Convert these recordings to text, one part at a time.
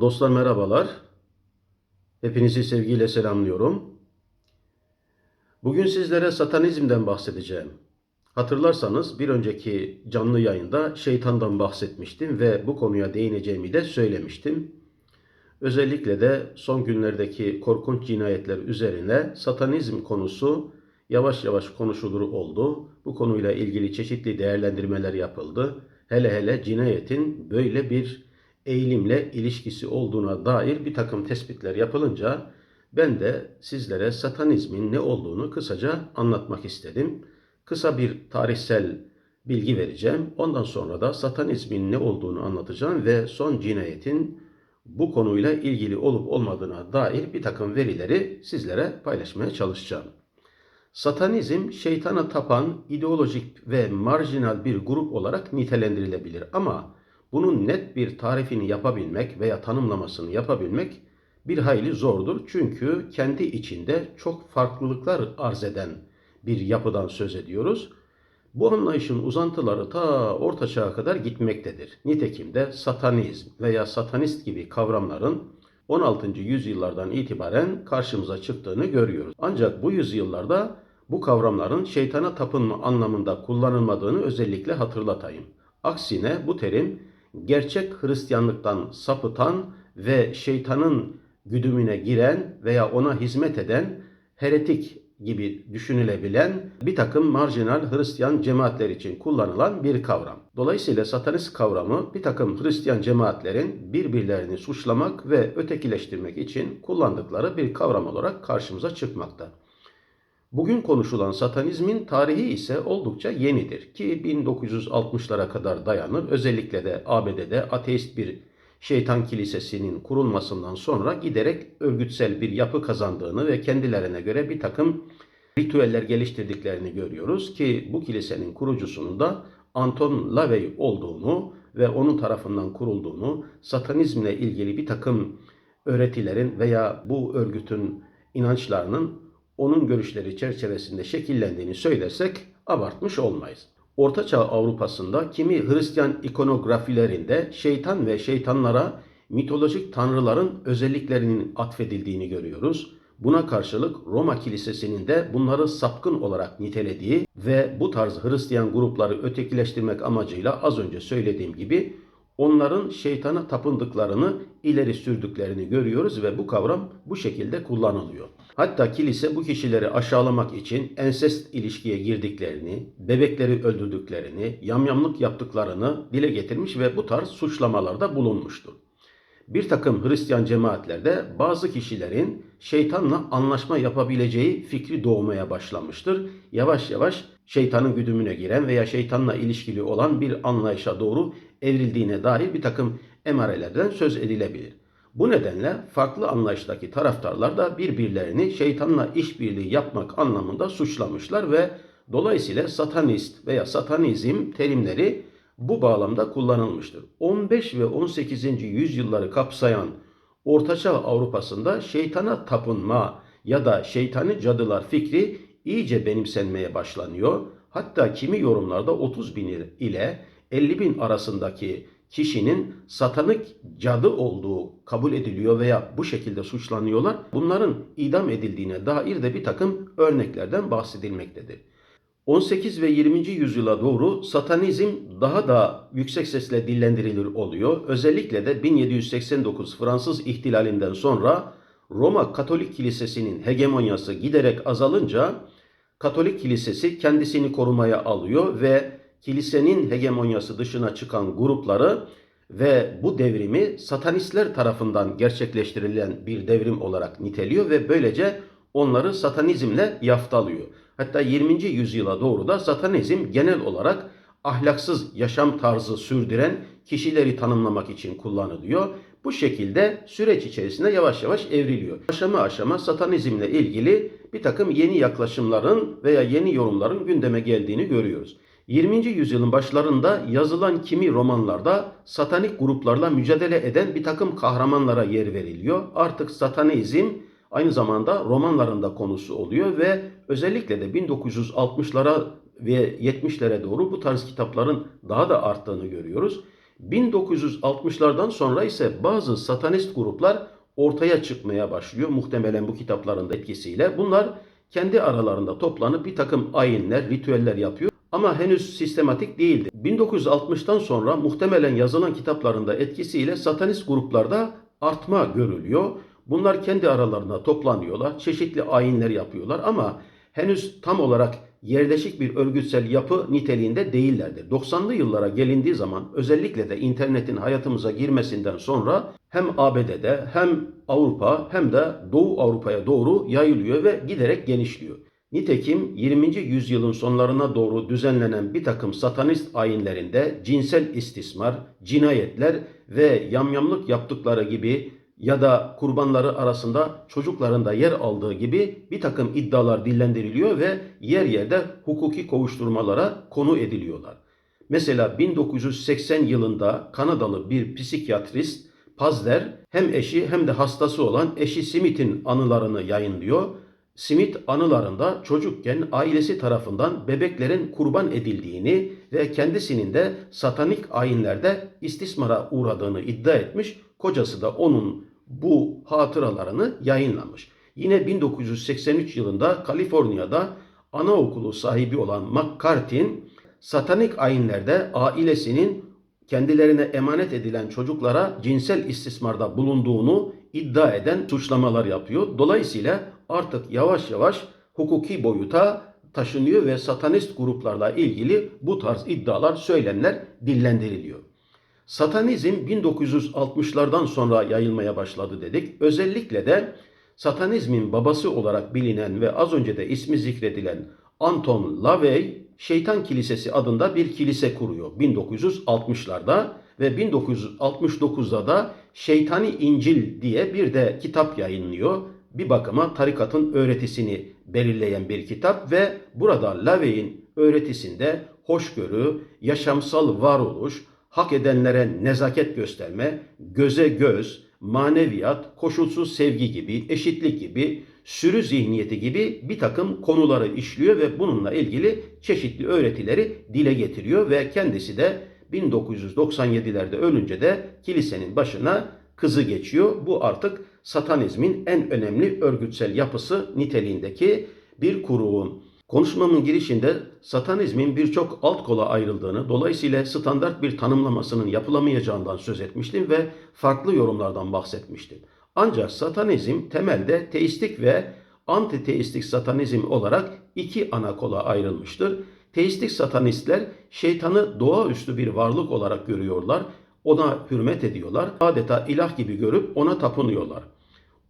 Dostlar merhabalar. Hepinizi sevgiyle selamlıyorum. Bugün sizlere satanizmden bahsedeceğim. Hatırlarsanız bir önceki canlı yayında şeytandan bahsetmiştim ve bu konuya değineceğimi de söylemiştim. Özellikle de son günlerdeki korkunç cinayetler üzerine satanizm konusu yavaş yavaş konuşulur oldu. Bu konuyla ilgili çeşitli değerlendirmeler yapıldı. Hele hele cinayetin böyle bir eğilimle ilişkisi olduğuna dair bir takım tespitler yapılınca ben de sizlere satanizmin ne olduğunu kısaca anlatmak istedim. Kısa bir tarihsel bilgi vereceğim. Ondan sonra da satanizmin ne olduğunu anlatacağım ve son cinayetin bu konuyla ilgili olup olmadığına dair bir takım verileri sizlere paylaşmaya çalışacağım. Satanizm şeytana tapan ideolojik ve marjinal bir grup olarak nitelendirilebilir ama bunun net bir tarifini yapabilmek veya tanımlamasını yapabilmek bir hayli zordur. Çünkü kendi içinde çok farklılıklar arz eden bir yapıdan söz ediyoruz. Bu anlayışın uzantıları ta Orta Çağ'a kadar gitmektedir. Nitekim de satanizm veya satanist gibi kavramların 16. yüzyıllardan itibaren karşımıza çıktığını görüyoruz. Ancak bu yüzyıllarda bu kavramların şeytana tapınma anlamında kullanılmadığını özellikle hatırlatayım. Aksine bu terim gerçek Hristiyanlıktan sapıtan ve şeytanın güdümüne giren veya ona hizmet eden heretik gibi düşünülebilen bir takım marjinal Hristiyan cemaatler için kullanılan bir kavram. Dolayısıyla satanist kavramı bir takım Hristiyan cemaatlerin birbirlerini suçlamak ve ötekileştirmek için kullandıkları bir kavram olarak karşımıza çıkmakta. Bugün konuşulan satanizmin tarihi ise oldukça yenidir ki 1960'lara kadar dayanır. Özellikle de ABD'de ateist bir şeytan kilisesinin kurulmasından sonra giderek örgütsel bir yapı kazandığını ve kendilerine göre bir takım ritüeller geliştirdiklerini görüyoruz ki bu kilisenin kurucusunun da Anton LaVey olduğunu ve onun tarafından kurulduğunu, satanizmle ilgili bir takım öğretilerin veya bu örgütün inançlarının onun görüşleri çerçevesinde şekillendiğini söylersek abartmış olmayız. Ortaçağ Avrupa'sında kimi Hristiyan ikonografilerinde şeytan ve şeytanlara mitolojik tanrıların özelliklerinin atfedildiğini görüyoruz. Buna karşılık Roma Kilisesi'nin de bunları sapkın olarak nitelediği ve bu tarz Hristiyan grupları ötekileştirmek amacıyla az önce söylediğim gibi onların şeytana tapındıklarını ileri sürdüklerini görüyoruz ve bu kavram bu şekilde kullanılıyor. Hatta kilise bu kişileri aşağılamak için ensest ilişkiye girdiklerini, bebekleri öldürdüklerini, yamyamlık yaptıklarını dile getirmiş ve bu tarz suçlamalarda bulunmuştur. Bir takım Hristiyan cemaatlerde bazı kişilerin şeytanla anlaşma yapabileceği fikri doğmaya başlamıştır. Yavaş yavaş şeytanın güdümüne giren veya şeytanla ilişkili olan bir anlayışa doğru evrildiğine dair bir takım emarelerden söz edilebilir. Bu nedenle farklı anlayıştaki taraftarlar da birbirlerini şeytanla işbirliği yapmak anlamında suçlamışlar ve dolayısıyla satanist veya satanizm terimleri bu bağlamda kullanılmıştır. 15 ve 18. yüzyılları kapsayan Ortaçağ Avrupa'sında şeytana tapınma ya da şeytani cadılar fikri iyice benimsenmeye başlanıyor. Hatta kimi yorumlarda 30 bin ile 50 bin arasındaki kişinin satanık cadı olduğu kabul ediliyor veya bu şekilde suçlanıyorlar. Bunların idam edildiğine dair de bir takım örneklerden bahsedilmektedir. 18 ve 20. yüzyıla doğru satanizm daha da yüksek sesle dillendirilir oluyor. Özellikle de 1789 Fransız ihtilalinden sonra Roma Katolik Kilisesi'nin hegemonyası giderek azalınca Katolik Kilisesi kendisini korumaya alıyor ve kilisenin hegemonyası dışına çıkan grupları ve bu devrimi satanistler tarafından gerçekleştirilen bir devrim olarak niteliyor ve böylece onları satanizmle yaftalıyor. Hatta 20. yüzyıla doğru da satanizm genel olarak ahlaksız yaşam tarzı sürdüren kişileri tanımlamak için kullanılıyor. Bu şekilde süreç içerisinde yavaş yavaş evriliyor. Aşama aşama satanizmle ilgili bir takım yeni yaklaşımların veya yeni yorumların gündeme geldiğini görüyoruz. 20. yüzyılın başlarında yazılan kimi romanlarda satanik gruplarla mücadele eden bir takım kahramanlara yer veriliyor. Artık satanizm aynı zamanda romanlarında konusu oluyor ve özellikle de 1960'lara ve 70'lere doğru bu tarz kitapların daha da arttığını görüyoruz. 1960'lardan sonra ise bazı satanist gruplar ortaya çıkmaya başlıyor. Muhtemelen bu kitapların etkisiyle. Bunlar kendi aralarında toplanıp bir takım ayinler, ritüeller yapıyor. Ama henüz sistematik değildi. 1960'tan sonra muhtemelen yazılan kitaplarında etkisiyle satanist gruplarda artma görülüyor. Bunlar kendi aralarında toplanıyorlar, çeşitli ayinler yapıyorlar ama henüz tam olarak yerleşik bir örgütsel yapı niteliğinde değillerdir. 90'lı yıllara gelindiği zaman özellikle de internetin hayatımıza girmesinden sonra hem ABD'de hem Avrupa hem de Doğu Avrupa'ya doğru yayılıyor ve giderek genişliyor. Nitekim 20. yüzyılın sonlarına doğru düzenlenen bir takım satanist ayinlerinde cinsel istismar, cinayetler ve yamyamlık yaptıkları gibi ya da kurbanları arasında çocukların da yer aldığı gibi bir takım iddialar dillendiriliyor ve yer yerde hukuki kovuşturmalara konu ediliyorlar. Mesela 1980 yılında Kanadalı bir psikiyatrist Pazder hem eşi hem de hastası olan eşi Smith'in anılarını yayınlıyor. Smith anılarında çocukken ailesi tarafından bebeklerin kurban edildiğini ve kendisinin de satanik ayinlerde istismara uğradığını iddia etmiş. Kocası da onun bu hatıralarını yayınlamış. Yine 1983 yılında Kaliforniya'da anaokulu sahibi olan McCarthy'in satanik ayinlerde ailesinin kendilerine emanet edilen çocuklara cinsel istismarda bulunduğunu iddia eden suçlamalar yapıyor. Dolayısıyla artık yavaş yavaş hukuki boyuta taşınıyor ve satanist gruplarla ilgili bu tarz iddialar, söylemler dillendiriliyor. Satanizm 1960'lardan sonra yayılmaya başladı dedik. Özellikle de satanizmin babası olarak bilinen ve az önce de ismi zikredilen Anton LaVey Şeytan Kilisesi adında bir kilise kuruyor 1960'larda ve 1969'da da Şeytani İncil diye bir de kitap yayınlıyor. Bir bakıma tarikatın öğretisini belirleyen bir kitap ve burada LaVey'in öğretisinde hoşgörü, yaşamsal varoluş, hak edenlere nezaket gösterme, göze göz, maneviyat, koşulsuz sevgi gibi, eşitlik gibi, sürü zihniyeti gibi bir takım konuları işliyor ve bununla ilgili çeşitli öğretileri dile getiriyor ve kendisi de 1997'lerde ölünce de kilisenin başına kızı geçiyor. Bu artık satanizmin en önemli örgütsel yapısı niteliğindeki bir kurum. Konuşmamın girişinde satanizmin birçok alt kola ayrıldığını, dolayısıyla standart bir tanımlamasının yapılamayacağından söz etmiştim ve farklı yorumlardan bahsetmiştim. Ancak satanizm temelde teistik ve antiteistik satanizm olarak iki ana kola ayrılmıştır. Teistik satanistler şeytanı doğaüstü bir varlık olarak görüyorlar, ona hürmet ediyorlar, adeta ilah gibi görüp ona tapınıyorlar.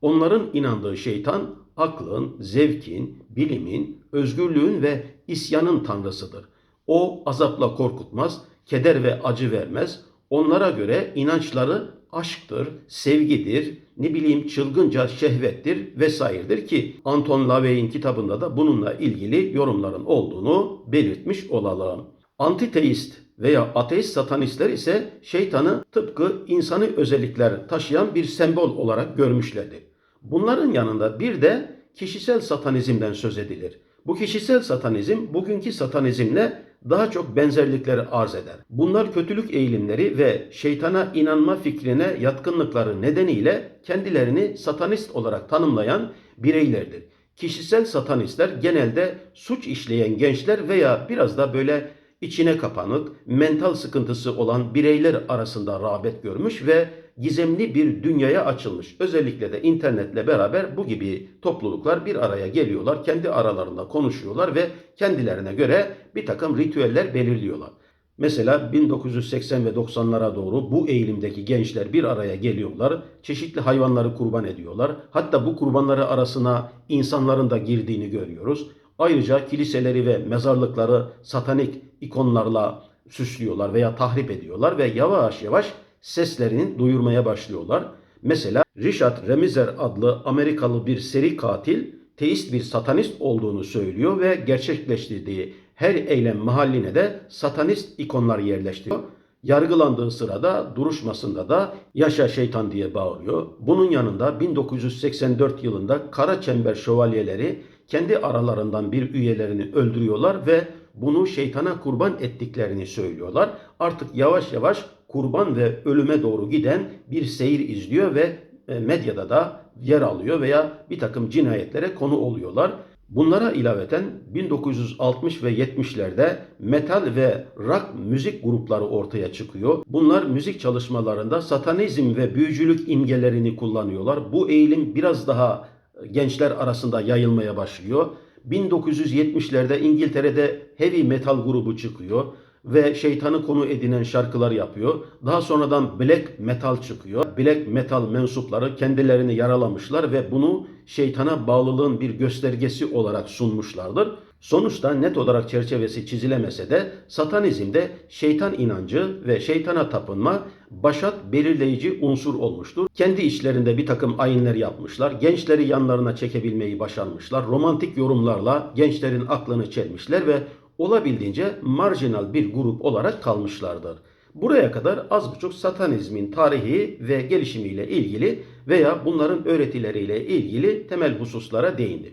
Onların inandığı şeytan aklın, zevkin, bilimin, özgürlüğün ve isyanın tanrısıdır. O azapla korkutmaz, keder ve acı vermez. Onlara göre inançları aşktır, sevgidir, ne bileyim çılgınca şehvettir vesairedir ki Anton LaVey'in kitabında da bununla ilgili yorumların olduğunu belirtmiş olalım. Antiteist veya ateist satanistler ise şeytanı tıpkı insani özellikler taşıyan bir sembol olarak görmüşlerdir. Bunların yanında bir de kişisel satanizmden söz edilir. Bu kişisel satanizm bugünkü satanizmle daha çok benzerlikleri arz eder. Bunlar kötülük eğilimleri ve şeytana inanma fikrine yatkınlıkları nedeniyle kendilerini satanist olarak tanımlayan bireylerdir. Kişisel satanistler genelde suç işleyen gençler veya biraz da böyle içine kapanık, mental sıkıntısı olan bireyler arasında rağbet görmüş ve gizemli bir dünyaya açılmış. Özellikle de internetle beraber bu gibi topluluklar bir araya geliyorlar, kendi aralarında konuşuyorlar ve kendilerine göre bir takım ritüeller belirliyorlar. Mesela 1980 ve 90'lara doğru bu eğilimdeki gençler bir araya geliyorlar. Çeşitli hayvanları kurban ediyorlar. Hatta bu kurbanları arasına insanların da girdiğini görüyoruz. Ayrıca kiliseleri ve mezarlıkları satanik ikonlarla süslüyorlar veya tahrip ediyorlar ve yavaş yavaş seslerini duyurmaya başlıyorlar. Mesela Richard Remizer adlı Amerikalı bir seri katil teist bir satanist olduğunu söylüyor ve gerçekleştirdiği her eylem mahalline de satanist ikonlar yerleştiriyor. Yargılandığı sırada duruşmasında da yaşa şeytan diye bağırıyor. Bunun yanında 1984 yılında Kara Çember Şövalyeleri kendi aralarından bir üyelerini öldürüyorlar ve bunu şeytana kurban ettiklerini söylüyorlar. Artık yavaş yavaş kurban ve ölüme doğru giden bir seyir izliyor ve e, medyada da yer alıyor veya bir takım cinayetlere konu oluyorlar. Bunlara ilaveten 1960 ve 70'lerde metal ve rock müzik grupları ortaya çıkıyor. Bunlar müzik çalışmalarında satanizm ve büyücülük imgelerini kullanıyorlar. Bu eğilim biraz daha gençler arasında yayılmaya başlıyor. 1970'lerde İngiltere'de heavy metal grubu çıkıyor ve şeytanı konu edinen şarkılar yapıyor. Daha sonradan black metal çıkıyor. Black metal mensupları kendilerini yaralamışlar ve bunu şeytana bağlılığın bir göstergesi olarak sunmuşlardır. Sonuçta net olarak çerçevesi çizilemese de satanizmde şeytan inancı ve şeytana tapınma başat belirleyici unsur olmuştur. Kendi içlerinde bir takım ayinler yapmışlar. Gençleri yanlarına çekebilmeyi başarmışlar. Romantik yorumlarla gençlerin aklını çelmişler ve olabildiğince marjinal bir grup olarak kalmışlardır. Buraya kadar az buçuk satanizmin tarihi ve gelişimiyle ilgili veya bunların öğretileriyle ilgili temel hususlara değindim.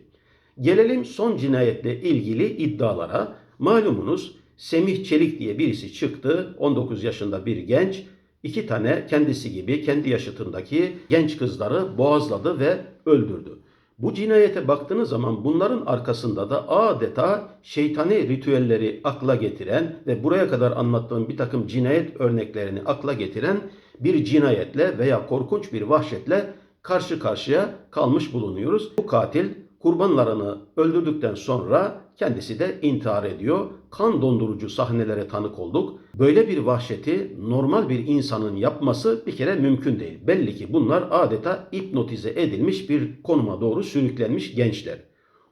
Gelelim son cinayetle ilgili iddialara. Malumunuz Semih Çelik diye birisi çıktı. 19 yaşında bir genç. iki tane kendisi gibi kendi yaşıtındaki genç kızları boğazladı ve öldürdü. Bu cinayete baktığınız zaman bunların arkasında da adeta şeytani ritüelleri akla getiren ve buraya kadar anlattığım bir takım cinayet örneklerini akla getiren bir cinayetle veya korkunç bir vahşetle karşı karşıya kalmış bulunuyoruz. Bu katil kurbanlarını öldürdükten sonra kendisi de intihar ediyor. Kan dondurucu sahnelere tanık olduk. Böyle bir vahşeti normal bir insanın yapması bir kere mümkün değil. Belli ki bunlar adeta hipnotize edilmiş bir konuma doğru sürüklenmiş gençler.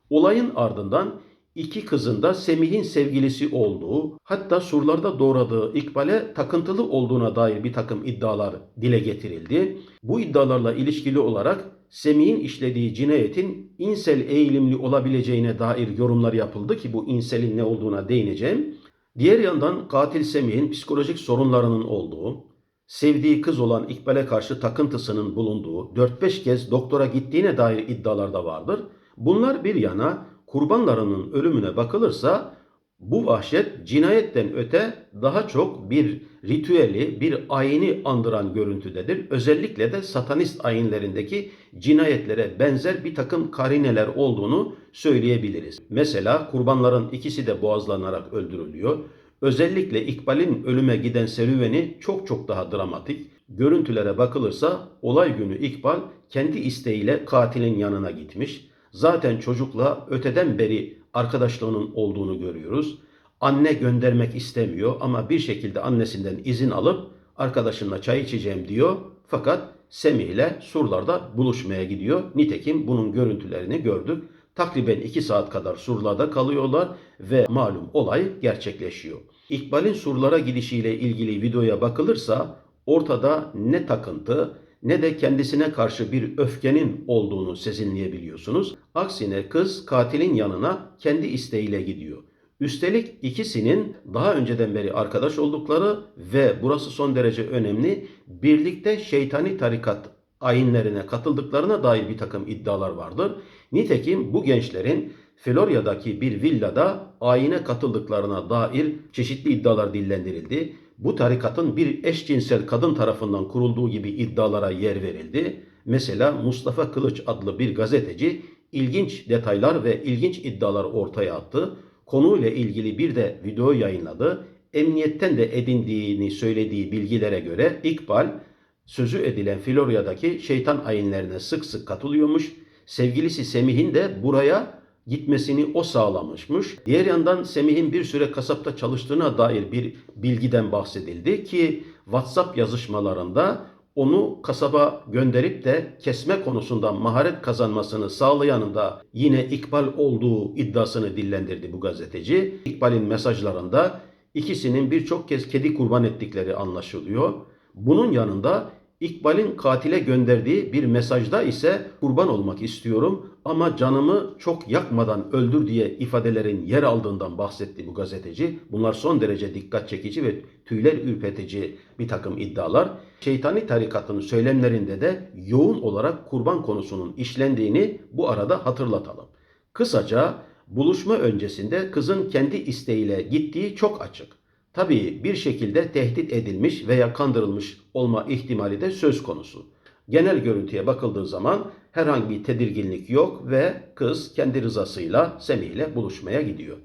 Olayın ardından iki kızın da Semih'in sevgilisi olduğu, hatta surlarda doğradığı İkbal'e takıntılı olduğuna dair bir takım iddialar dile getirildi. Bu iddialarla ilişkili olarak Semih'in işlediği cinayetin insel eğilimli olabileceğine dair yorumlar yapıldı ki bu inselin ne olduğuna değineceğim. Diğer yandan katil Semih'in psikolojik sorunlarının olduğu, sevdiği kız olan İkbal'e karşı takıntısının bulunduğu, 4-5 kez doktora gittiğine dair iddialar da vardır. Bunlar bir yana kurbanlarının ölümüne bakılırsa bu vahşet cinayetten öte daha çok bir ritüeli, bir ayini andıran görüntüdedir. Özellikle de satanist ayinlerindeki cinayetlere benzer bir takım karineler olduğunu söyleyebiliriz. Mesela kurbanların ikisi de boğazlanarak öldürülüyor. Özellikle İkbal'in ölüme giden serüveni çok çok daha dramatik. Görüntülere bakılırsa olay günü İkbal kendi isteğiyle katilin yanına gitmiş. Zaten çocukla öteden beri arkadaşlığının olduğunu görüyoruz. Anne göndermek istemiyor ama bir şekilde annesinden izin alıp arkadaşınla çay içeceğim diyor. Fakat Semih ile surlarda buluşmaya gidiyor. Nitekim bunun görüntülerini gördük. Takriben 2 saat kadar surlarda kalıyorlar ve malum olay gerçekleşiyor. İkbal'in surlara gidişiyle ilgili videoya bakılırsa ortada ne takıntı ne de kendisine karşı bir öfkenin olduğunu sezinleyebiliyorsunuz. Aksine kız katilin yanına kendi isteğiyle gidiyor. Üstelik ikisinin daha önceden beri arkadaş oldukları ve burası son derece önemli birlikte şeytani tarikat ayinlerine katıldıklarına dair bir takım iddialar vardır. Nitekim bu gençlerin Florya'daki bir villada ayine katıldıklarına dair çeşitli iddialar dillendirildi. Bu tarikatın bir eşcinsel kadın tarafından kurulduğu gibi iddialara yer verildi. Mesela Mustafa Kılıç adlı bir gazeteci ilginç detaylar ve ilginç iddialar ortaya attı. Konuyla ilgili bir de video yayınladı. Emniyetten de edindiğini söylediği bilgilere göre İkbal sözü edilen Florya'daki şeytan ayinlerine sık sık katılıyormuş. Sevgilisi Semih'in de buraya gitmesini o sağlamışmış. Diğer yandan Semih'in bir süre kasapta çalıştığına dair bir bilgiden bahsedildi ki WhatsApp yazışmalarında onu kasaba gönderip de kesme konusunda maharet kazanmasını sağlayanın da yine İkbal olduğu iddiasını dillendirdi bu gazeteci. İkbal'in mesajlarında ikisinin birçok kez kedi kurban ettikleri anlaşılıyor. Bunun yanında İkbal'in katile gönderdiği bir mesajda ise kurban olmak istiyorum ama canımı çok yakmadan öldür diye ifadelerin yer aldığından bahsetti bu gazeteci. Bunlar son derece dikkat çekici ve tüyler ürpetici bir takım iddialar. Şeytani tarikatın söylemlerinde de yoğun olarak kurban konusunun işlendiğini bu arada hatırlatalım. Kısaca buluşma öncesinde kızın kendi isteğiyle gittiği çok açık. Tabii bir şekilde tehdit edilmiş veya kandırılmış olma ihtimali de söz konusu. Genel görüntüye bakıldığı zaman herhangi bir tedirginlik yok ve kız kendi rızasıyla Semih ile buluşmaya gidiyor.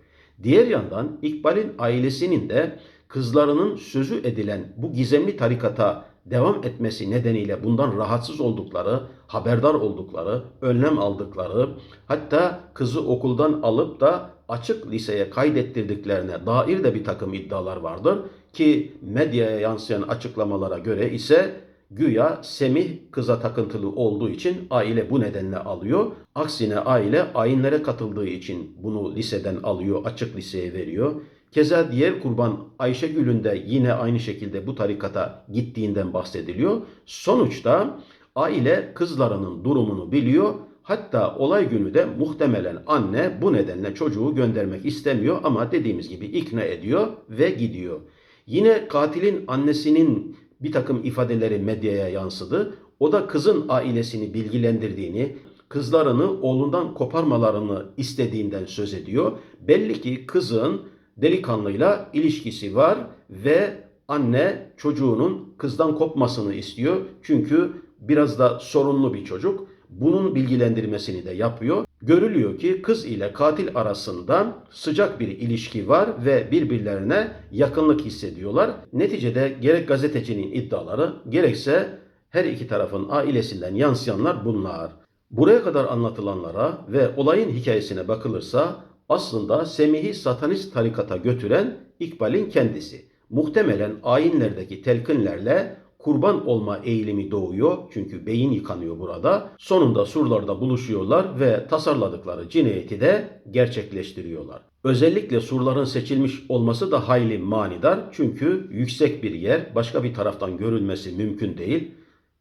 Diğer yandan İkbal'in ailesinin de kızlarının sözü edilen bu gizemli tarikata devam etmesi nedeniyle bundan rahatsız oldukları, haberdar oldukları, önlem aldıkları, hatta kızı okuldan alıp da açık liseye kaydettirdiklerine dair de bir takım iddialar vardır ki medyaya yansıyan açıklamalara göre ise güya Semih kıza takıntılı olduğu için aile bu nedenle alıyor. Aksine aile ayinlere katıldığı için bunu liseden alıyor, açık liseye veriyor. Keza diğer kurban Ayşegül'ün de yine aynı şekilde bu tarikata gittiğinden bahsediliyor. Sonuçta aile kızlarının durumunu biliyor. Hatta olay günü de muhtemelen anne bu nedenle çocuğu göndermek istemiyor ama dediğimiz gibi ikna ediyor ve gidiyor. Yine katilin annesinin bir takım ifadeleri medyaya yansıdı. O da kızın ailesini bilgilendirdiğini, kızlarını oğlundan koparmalarını istediğinden söz ediyor. Belli ki kızın delikanlıyla ilişkisi var ve anne çocuğunun kızdan kopmasını istiyor. Çünkü biraz da sorunlu bir çocuk. Bunun bilgilendirmesini de yapıyor. Görülüyor ki kız ile katil arasında sıcak bir ilişki var ve birbirlerine yakınlık hissediyorlar. Neticede gerek gazetecinin iddiaları gerekse her iki tarafın ailesinden yansıyanlar bunlar. Buraya kadar anlatılanlara ve olayın hikayesine bakılırsa aslında Semih'i satanist tarikata götüren İkbal'in kendisi. Muhtemelen ayinlerdeki telkinlerle kurban olma eğilimi doğuyor. Çünkü beyin yıkanıyor burada. Sonunda surlarda buluşuyorlar ve tasarladıkları cinayeti de gerçekleştiriyorlar. Özellikle surların seçilmiş olması da hayli manidar. Çünkü yüksek bir yer, başka bir taraftan görülmesi mümkün değil.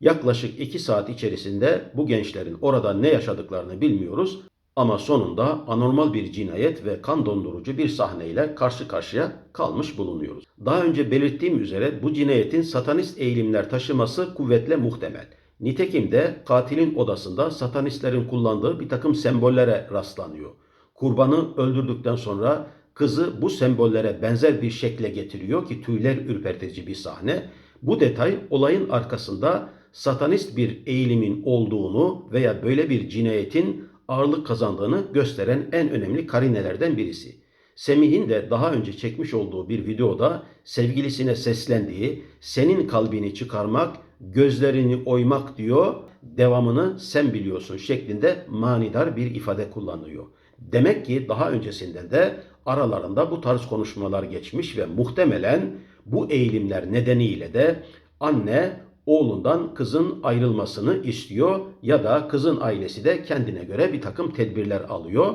Yaklaşık 2 saat içerisinde bu gençlerin orada ne yaşadıklarını bilmiyoruz. Ama sonunda anormal bir cinayet ve kan dondurucu bir sahneyle karşı karşıya kalmış bulunuyoruz. Daha önce belirttiğim üzere bu cinayetin satanist eğilimler taşıması kuvvetle muhtemel. Nitekim de katilin odasında satanistlerin kullandığı bir takım sembollere rastlanıyor. Kurbanı öldürdükten sonra kızı bu sembollere benzer bir şekle getiriyor ki tüyler ürpertici bir sahne. Bu detay olayın arkasında satanist bir eğilimin olduğunu veya böyle bir cinayetin ağırlık kazandığını gösteren en önemli karinelerden birisi. Semih'in de daha önce çekmiş olduğu bir videoda sevgilisine seslendiği senin kalbini çıkarmak, gözlerini oymak diyor, devamını sen biliyorsun şeklinde manidar bir ifade kullanıyor. Demek ki daha öncesinde de aralarında bu tarz konuşmalar geçmiş ve muhtemelen bu eğilimler nedeniyle de anne oğlundan kızın ayrılmasını istiyor ya da kızın ailesi de kendine göre bir takım tedbirler alıyor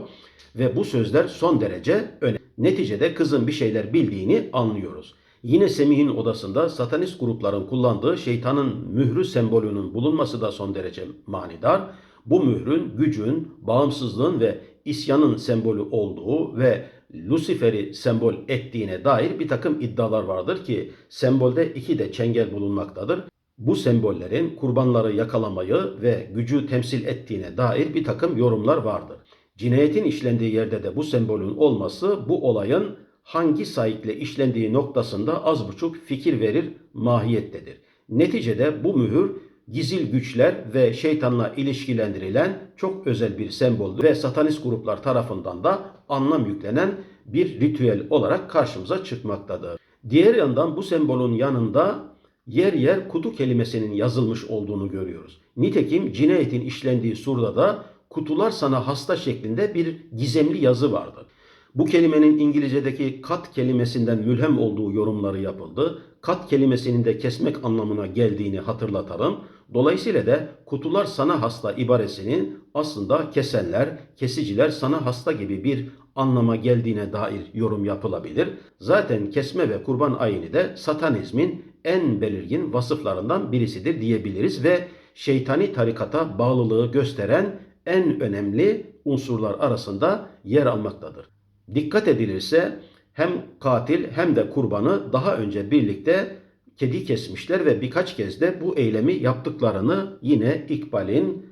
ve bu sözler son derece önemli. Neticede kızın bir şeyler bildiğini anlıyoruz. Yine Semih'in odasında satanist grupların kullandığı şeytanın mührü sembolünün bulunması da son derece manidar. Bu mührün gücün, bağımsızlığın ve isyanın sembolü olduğu ve Lucifer'i sembol ettiğine dair bir takım iddialar vardır ki sembolde iki de çengel bulunmaktadır bu sembollerin kurbanları yakalamayı ve gücü temsil ettiğine dair bir takım yorumlar vardır. Cinayetin işlendiği yerde de bu sembolün olması bu olayın hangi sayıkla işlendiği noktasında az buçuk fikir verir mahiyettedir. Neticede bu mühür gizil güçler ve şeytanla ilişkilendirilen çok özel bir semboldür ve satanist gruplar tarafından da anlam yüklenen bir ritüel olarak karşımıza çıkmaktadır. Diğer yandan bu sembolün yanında yer yer kutu kelimesinin yazılmış olduğunu görüyoruz. Nitekim cinayetin işlendiği surda da kutular sana hasta şeklinde bir gizemli yazı vardı. Bu kelimenin İngilizce'deki kat kelimesinden mülhem olduğu yorumları yapıldı. Kat kelimesinin de kesmek anlamına geldiğini hatırlatalım. Dolayısıyla da kutular sana hasta ibaresinin aslında kesenler, kesiciler sana hasta gibi bir anlama geldiğine dair yorum yapılabilir. Zaten kesme ve kurban ayini de satanizmin en belirgin vasıflarından birisidir diyebiliriz ve şeytani tarikata bağlılığı gösteren en önemli unsurlar arasında yer almaktadır. Dikkat edilirse hem katil hem de kurbanı daha önce birlikte kedi kesmişler ve birkaç kez de bu eylemi yaptıklarını yine İkbal'in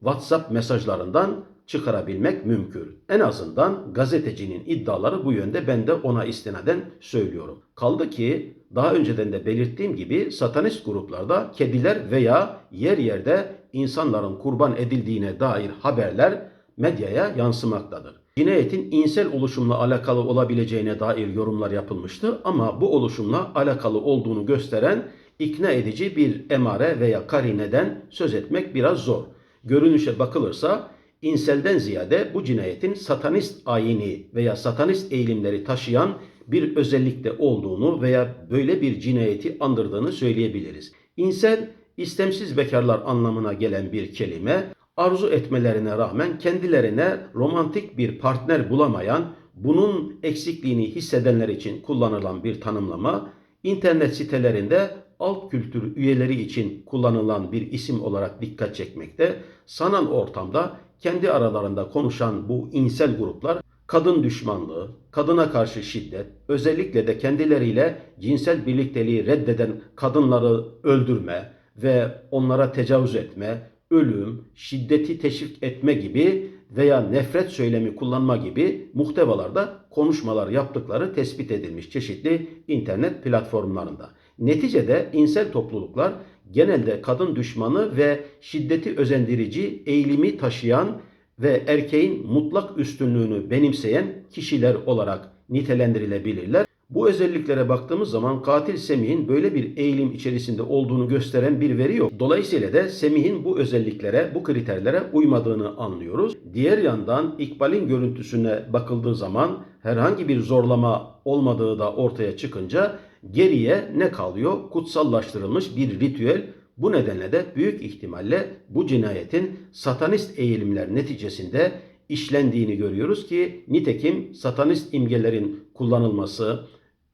WhatsApp mesajlarından çıkarabilmek mümkün. En azından gazetecinin iddiaları bu yönde ben de ona istinaden söylüyorum. Kaldı ki daha önceden de belirttiğim gibi satanist gruplarda kediler veya yer yerde insanların kurban edildiğine dair haberler medyaya yansımaktadır. Cinayetin insel oluşumla alakalı olabileceğine dair yorumlar yapılmıştı ama bu oluşumla alakalı olduğunu gösteren ikna edici bir emare veya karineden söz etmek biraz zor. Görünüşe bakılırsa inselden ziyade bu cinayetin satanist ayini veya satanist eğilimleri taşıyan bir özellikte olduğunu veya böyle bir cinayeti andırdığını söyleyebiliriz. İnsel istemsiz bekarlar anlamına gelen bir kelime arzu etmelerine rağmen kendilerine romantik bir partner bulamayan, bunun eksikliğini hissedenler için kullanılan bir tanımlama, internet sitelerinde alt kültür üyeleri için kullanılan bir isim olarak dikkat çekmekte. Sanal ortamda kendi aralarında konuşan bu insel gruplar kadın düşmanlığı, kadına karşı şiddet, özellikle de kendileriyle cinsel birlikteliği reddeden kadınları öldürme ve onlara tecavüz etme, ölüm, şiddeti teşvik etme gibi veya nefret söylemi kullanma gibi muhtevalarda konuşmalar yaptıkları tespit edilmiş çeşitli internet platformlarında. Neticede insel topluluklar genelde kadın düşmanı ve şiddeti özendirici eğilimi taşıyan ve erkeğin mutlak üstünlüğünü benimseyen kişiler olarak nitelendirilebilirler. Bu özelliklere baktığımız zaman katil Semih'in böyle bir eğilim içerisinde olduğunu gösteren bir veri yok. Dolayısıyla da Semih'in bu özelliklere, bu kriterlere uymadığını anlıyoruz. Diğer yandan İkbal'in görüntüsüne bakıldığı zaman herhangi bir zorlama olmadığı da ortaya çıkınca geriye ne kalıyor? Kutsallaştırılmış bir ritüel. Bu nedenle de büyük ihtimalle bu cinayetin satanist eğilimler neticesinde işlendiğini görüyoruz ki nitekim satanist imgelerin kullanılması,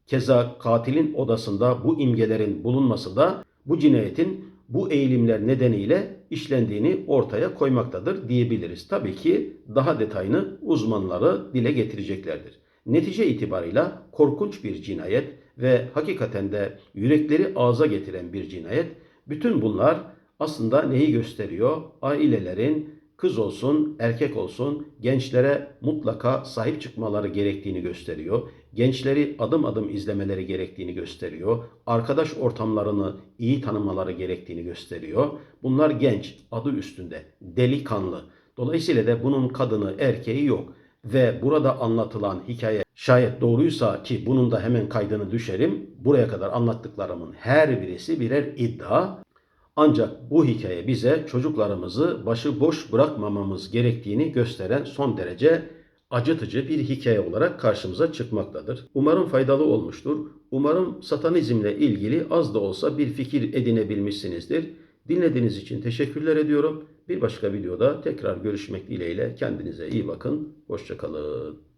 keza katilin odasında bu imgelerin bulunması da bu cinayetin bu eğilimler nedeniyle işlendiğini ortaya koymaktadır diyebiliriz. Tabii ki daha detayını uzmanları dile getireceklerdir. Netice itibarıyla korkunç bir cinayet ve hakikaten de yürekleri ağza getiren bir cinayet. Bütün bunlar aslında neyi gösteriyor? Ailelerin kız olsun, erkek olsun gençlere mutlaka sahip çıkmaları gerektiğini gösteriyor. Gençleri adım adım izlemeleri gerektiğini gösteriyor. Arkadaş ortamlarını iyi tanımaları gerektiğini gösteriyor. Bunlar genç, adı üstünde, delikanlı. Dolayısıyla da bunun kadını, erkeği yok. Ve burada anlatılan hikaye şayet doğruysa ki bunun da hemen kaydını düşerim. Buraya kadar anlattıklarımın her birisi birer iddia. Ancak bu hikaye bize çocuklarımızı başıboş bırakmamamız gerektiğini gösteren son derece acıtıcı bir hikaye olarak karşımıza çıkmaktadır. Umarım faydalı olmuştur. Umarım satanizmle ilgili az da olsa bir fikir edinebilmişsinizdir. Dinlediğiniz için teşekkürler ediyorum. Bir başka videoda tekrar görüşmek dileğiyle kendinize iyi bakın. Hoşçakalın.